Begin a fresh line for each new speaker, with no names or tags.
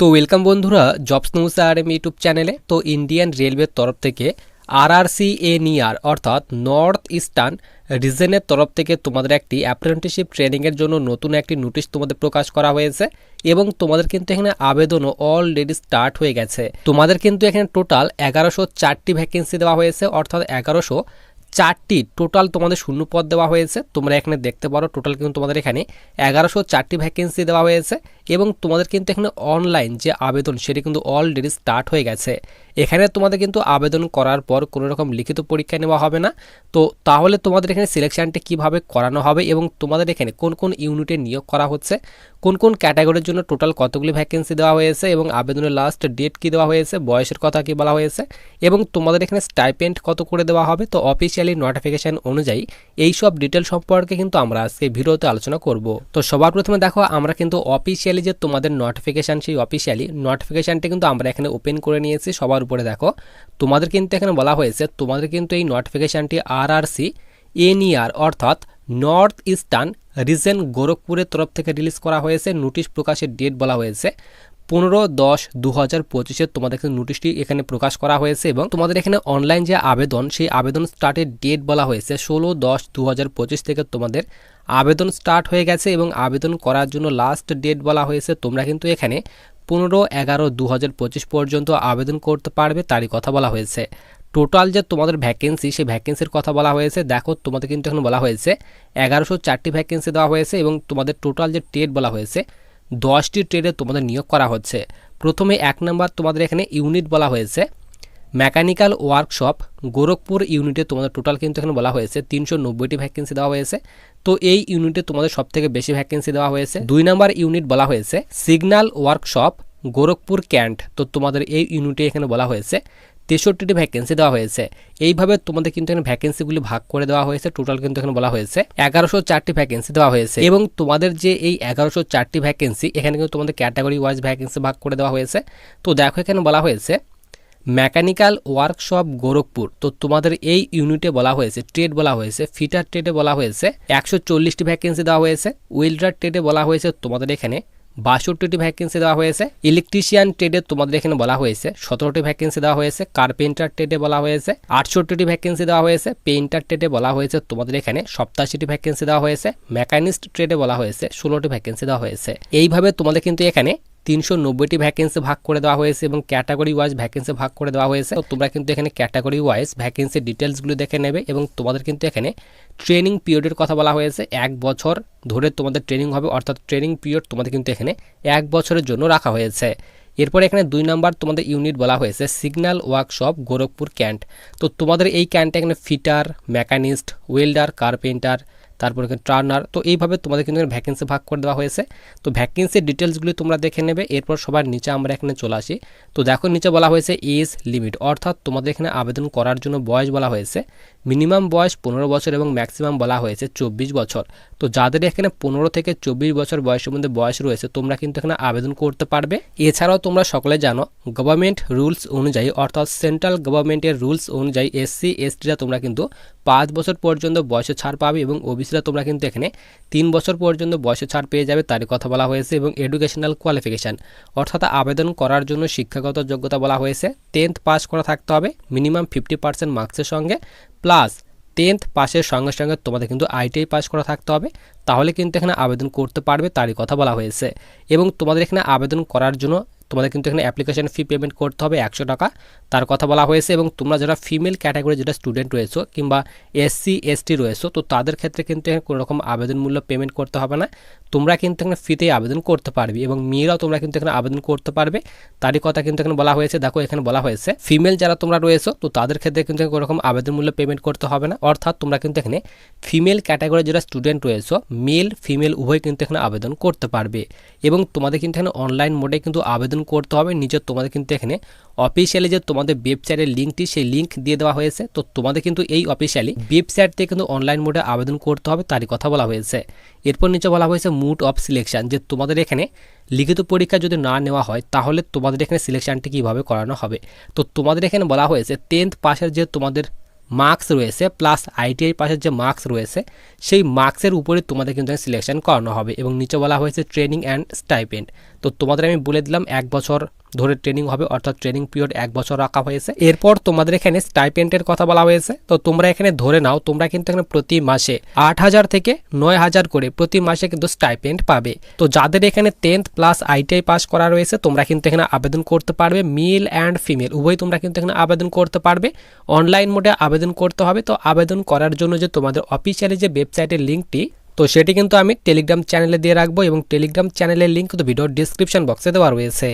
তো ওয়েলকাম বন্ধুরা jobs news R M YouTube চ্যানেলে তো ইন্ডিয়ান রেলওয়ের তরফ থেকে আরআরসি নিয়ার অর্থাৎ নর্থ ইস্টার্ন রিজনের তরফ থেকে তোমাদের একটি অ্যাপ্রেন্টিসশিপ ট্রেনিংয়ের জন্য নতুন একটি নোটিশ তোমাদের প্রকাশ করা হয়েছে এবং তোমাদের কিন্তু এখানে আবেদনও অলরেডি স্টার্ট হয়ে গেছে। তোমাদের কিন্তু এখানে টোটাল এগারোশো চারটি ভ্যাকেন্সি দেওয়া হয়েছে, অর্থাৎ এগারোশো চারটি টোটাল তোমাদের শূন্য পদ দেওয়া হয়েছে। তোমরা এখানে দেখতে পারো টোটাল কিন্তু তোমাদের এখানে এগারোশো চারটি ভ্যাকেন্সি দেওয়া হয়েছে। এবং তোমাদের কিন্তু এখানে অনলাইন যে আবেদন সেটি কিন্তু অলরেডি স্টার্ট হয়ে গেছে। এখানে তোমাদের কিন্তু আবেদন করার পর কোনো রকম লিখিত পরীক্ষা নেওয়া হবে না। তো তাহলে তোমাদের এখানে সিলেকশনটি কীভাবে করানো হবে এবং তোমাদের এখানে কোন কোন ইউনিটে নিয়োগ করা হচ্ছে? কোন কোন ক্যাটাগরির জন্য টোটাল কতগুলি ভ্যাকেন্সি দেওয়া হয়েছে এবং আবেদনের লাস্ট ডেট কি দেওয়া হয়েছে, বয়সের কথা কি বলা হয়েছে এবং তোমাদের এখানে স্টাইপেন্ড কত করে দেওয়া হবে? তো অফিসিয়ালি নোটিফিকেশান অনুযায়ী এই সব ডিটেল সম্পর্কে কিন্তু আমরা আজকে ভিডিওতে আলোচনা করব। তো সবার প্রথমে দেখো, আমরা কিন্তু অফিসিয়ালি যে তোমাদের নোটিফিকেশান সেই অফিসিয়ালি নোটিফিকেশানটা কিন্তু আমরা এখানে ওপেন করে নিয়েছি, সবার উপরে দেখো। তোমাদের কিন্তু এখানে বলা হয়েছে, তোমাদের কিন্তু এই নোটিফিকেশানটি আর আর সি এনইআর অর্থাৎ নর্থ ইস্টার্ন রিজেন গোরখপুরের তরফ থেকে রিলিজ করা হয়েছে নোটিশ প্রকাশের ডেট বলা হয়েছে। পনেরো দশ দু হাজার পঁচিশে তোমাদের নোটিশটি এখানে প্রকাশ করা হয়েছে এবং তোমাদের এখানে অনলাইন যে আবেদন, সেই আবেদন স্টার্টের ডেট বলা হয়েছে ষোলো দশ দু হাজার পঁচিশ থেকে তোমাদের আবেদন স্টার্ট হয়ে গেছে এবং আবেদন করার জন্য লাস্ট ডেট বলা হয়েছে। তোমরা কিন্তু এখানে পনেরো এগারো দু হাজার পর্যন্ত আবেদন করতে পারবে, তারই কথা বলা হয়েছে। টোটাল যে তোমাদের ভ্যাকেন্সি সেই ভ্যাকেন্সির কথা বলা হয়েছে। দেখো, তোমাদের কিন্তু এখন বলা হয়েছে এগারোশো চারটি ভ্যাকেন্সি দেওয়া হয়েছে এবং তোমাদের টোটাল যে ট্রেড বলা হয়েছে দশটি ট্রেডে তোমাদের নিয়োগ করা হচ্ছে। প্রথমে এক নম্বর তোমাদের এখানে ইউনিট বলা হয়েছে। মেকানিক্যাল ওয়ার্কশপ, গোরখপুর ইউনিটে তোমাদের টোটাল কিন্তু এখানে বলা হয়েছে, তিনশো নব্বইটি ভ্যাকেন্সি দেওয়া হয়েছে। তো এই ইউনিটে তোমাদের সব থেকে বেশি ভ্যাকেন্সি দেওয়া হয়েছে। দুই নম্বর ইউনিট বলা হয়েছে সিগন্যাল ওয়ার্কশপ, গোরখপুর ক্যান্ট। তো তোমাদের এই ইউনিটে এখানে বলা হয়েছে তেষট্টিটি ভ্যাকেন্সি দেওয়া হয়েছে। এইভাবে তোমাদের কিন্তু এখানে ভ্যাকেন্সিগুলি ভাগ করে দেওয়া হয়েছে। টোটাল কিন্তু এখানে বলা হয়েছে। এগারোশো চারটি ভ্যাকেন্সি দেওয়া হয়েছে। এবং তোমাদের যে এই এগারোশো চারটি ভ্যাকেন্সি এখানে কিন্তু তোমাদের ক্যাটাগরি ওয়াইজ ভ্যাকেন্সি ভাগ করে দেওয়া হয়েছে। তো দেখো এখানে বলা হয়েছে মেকানিক্যাল ওয়ার্কশপ গোরখপুর তো তোমাদের এই ইউনিটে বলা হয়েছে ট্রেড বলা হয়েছে ফিটার ট্রেডে বলা হয়েছে, একশো চল্লিশটি ভ্যাকেন্সি দেওয়া হয়েছে। ওয়েল্ডার ট্রেডে বলা হয়েছে তোমাদের এখানে বাষট্টিটি ভ্যাকেন্সি দেওয়া হয়েছে। ইলেকট্রিশিয়ান ট্রেডে তোমাদের এখানে বলা হয়েছে। সতেরোটি ভ্যাকেন্সি দেওয়া হয়েছে। কার্পেন্টার ট্রেডে বলা হয়েছে। আটষট্টিটি ভ্যাকেন্সি দেওয়া হয়েছে। পেইন্টার ট্রেডে বলা হয়েছে। তোমাদের এখানে সপ্তাশিটি ভ্যাকেন্সি দেওয়া হয়েছে। মেকানিস্ট ট্রেডে বলা হয়েছে। ষোলোটি ভ্যাকেন্সি দেওয়া হয়েছে। এইভাবে তোমাদের কিন্তু এখানে তিনশো নব্বইটি ভ্যাকেন্সি ভাগ করে দেওয়া হয়েছে এবং ক্যাটাগরি ওয়াইজ ভ্যাকেন্সি ভাগ করে দেওয়া হয়েছে। তো তোমরা কিন্তু এখানে ক্যাটাগরি ওয়াইজ ভ্যাকেন্সি ডিটেলসগুলো দেখে নেবে এবং তোমাদের কিন্তু এখানে ট্রেনিং পিরিয়ডের কথা বলা হয়েছে। এক বছর ধরে তোমাদের ট্রেনিং হবে, অর্থাৎ ট্রেনিং পিরিয়ড তোমাদের কিন্তু এখানে এক বছরের জন্য রাখা হয়েছে। এরপর এখানে দুই নাম্বার তোমাদের ইউনিট বলা হয়েছে সিগন্যাল ওয়ার্কশপ গোরখপুর ক্যান্ট তো তোমাদের এই ক্যান্টে এখানে ফিটার মেকানিস্ট ওয়েল্ডার কার্পেন্টার তারপর এখানে টার্নার। তো এইভাবে তোমাদের কিন্তু ভ্যাকেন্সি ভাগ করে দেওয়া হয়েছে। তো ভ্যাকেন্সির ডিটেলসগুলি তোমরা দেখে নেবে, এরপর সবার নিচে আমরা এখানে চলে আসি। তো দেখো নিচে বলা হয়েছে এজ লিমিট অর্থাৎ তোমাদের এখানে আবেদন করার জন্য বয়স বলা হয়েছে। মিনিমাম বয়স পনেরো বছর এবং ম্যাক্সিমাম বলা হয়েছে চব্বিশ বছর। তো যাদের এখানে পনেরো থেকে চব্বিশ বছর বয়সের মধ্যে বয়স রয়েছে, তোমরা কিন্তু এখানে আবেদন করতে পারবে। এছাড়াও তোমরা সকলে জানো গভর্নমেন্ট রুলস অনুযায়ী, অর্থাৎ সেন্ট্রাল গভর্নমেন্টের রুলস অনুযায়ী এসসি এসটিরা তোমরা কিন্তু পাঁচ বছর পর্যন্ত বয়সে ছাড় পাবে এবং ওবিসিরা তোমরা কিন্তু এখানে তিন বছর পর্যন্ত বয়সে ছাড় পেয়ে যাবে, তারই কথা বলা হয়েছে এবং এডুকেশনাল কোয়ালিফিকেশান অর্থাৎ আবেদন করার জন্য শিক্ষাগত যোগ্যতা বলা হয়েছে। টেন্থ পাস করা থাকতে হবে মিনিমাম ফিফটি পার্সেন্ট মার্কসের সঙ্গে। প্লাস টেন্থ পাসের সঙ্গে সঙ্গে তোমাদের কিন্তু আইটিআই পাস করা থাকতে হবে। তাহলে কিন্তু এখানে আবেদন করতে পারবে, তারই কথা বলা হয়েছে। এবং তোমাদের এখানে আবেদন করার জন্য তোমাদের কিন্তু এখানে অ্যাপ্লিকেশন ফি পেমেন্ট করতে হবে একশো টাকা। তার কথা বলা হয়েছে এবং তোমরা যারা ফিমেল ক্যাটাগরি যেটা স্টুডেন্ট রয়েছো কিংবা এসসি এসটি রয়েছো, তো তাদের ক্ষেত্রে কিন্তু এখানে কোনো রকম আবেদন মূল্য পেমেন্ট করতে হবে না। তোমরা কিন্তু এখানে ফিতেই আবেদন করতে পারবে এবং মেয়েরাও তোমরা কিন্তু এখানে আবেদন করতে পারবে। তারই কথা কিন্তু এখানে বলা হয়েছে, দেখো এখানে বলা হয়েছে ফিমেল যারা তোমরা রয়েছো, তো তাদের ক্ষেত্রে কিন্তু কোনো রকম আবেদন মূল্য পেমেন্ট করতে হবে না। অর্থাৎ তোমরা কিন্তু এখানে ফিমেল ক্যাটাগরি যারা স্টুডেন্ট রয়েছো মেল ফিমেল উভয় কিন্তু এখানে আবেদন করতে পারবে। এবং তোমাদের কিন্তু এখানে অনলাইন মোডে কিন্তু আবেদন করতে হবে। নিজের তোমাদের কিন্তু এখানে অফিসিয়ালি যে তোমাদের ওয়েবসাইটের লিঙ্কটি সেই লিঙ্ক দিয়ে দেওয়া হয়েছে। তো তোমাদের কিন্তু এই অফিসিয়ালি ওয়েবসাইট থেকে কিন্তু অনলাইন মোডে আবেদন করতে হবে, তারই কথা বলা হয়েছে। এরপর নিচে বলা হয়েছে মুড অফ সিলেকশন যে তোমাদের এখানে লিখিত পরীক্ষা যদি না নেওয়া হয়, তাহলে তোমাদের এখানে সিলেকশনটি কীভাবে করানো হবে? তো তোমাদের এখানে বলা হয়েছে টেন্থ পাসের যে তোমাদের মার্কস রয়েছে প্লাস আইটিআই পাশের যে মার্কস রয়েছে, সেই মার্কসের উপরে তোমাদের কিন্তু সিলেকশন করানো হবে। এবং নিচে বলা হয়েছে ট্রেনিং অ্যান্ড স্টাইপেন্ড তো তোমাদের আমি বলে দিলাম এক বছর ধরে ট্রেনিং হবে, অর্থাৎ ট্রেনিং পিরিয়ড এক বছর রাখা হয়েছে। এরপর তোমাদের এখানে স্টাইপেন্টের কথা বলা হয়েছে। তো তোমরা এখানে ধরে নাও, তোমরা কিন্তু এখানে প্রতি মাসে আট হাজার থেকে নয় হাজার করে প্রতি মাসে কিন্তু স্টাইপেন্ড পাবে। তো যাদের এখানে টেন্থ প্লাস আইটিআই পাস করা রয়েছে, তোমরা কিন্তু এখানে আবেদন করতে পারবে মেল অ্যান্ড ফিমেল উভয় তোমরা কিন্তু এখানে আবেদন করতে পারবে। অনলাইন মোডে আবেদন করতে হবে। তো আবেদন করার জন্য যে তোমাদের অফিসিয়ালি যে ওয়েবসাইটের লিঙ্কটি তো সেটি কিন্তু আমি টেলিগ্রাম চ্যানেলে দিয়ে রাখব এবং টেলিগ্রাম চ্যানেলের লিঙ্ক কিন্তু ভিডিও ডিসক্রিপশন বক্সে দেওয়া রয়েছে।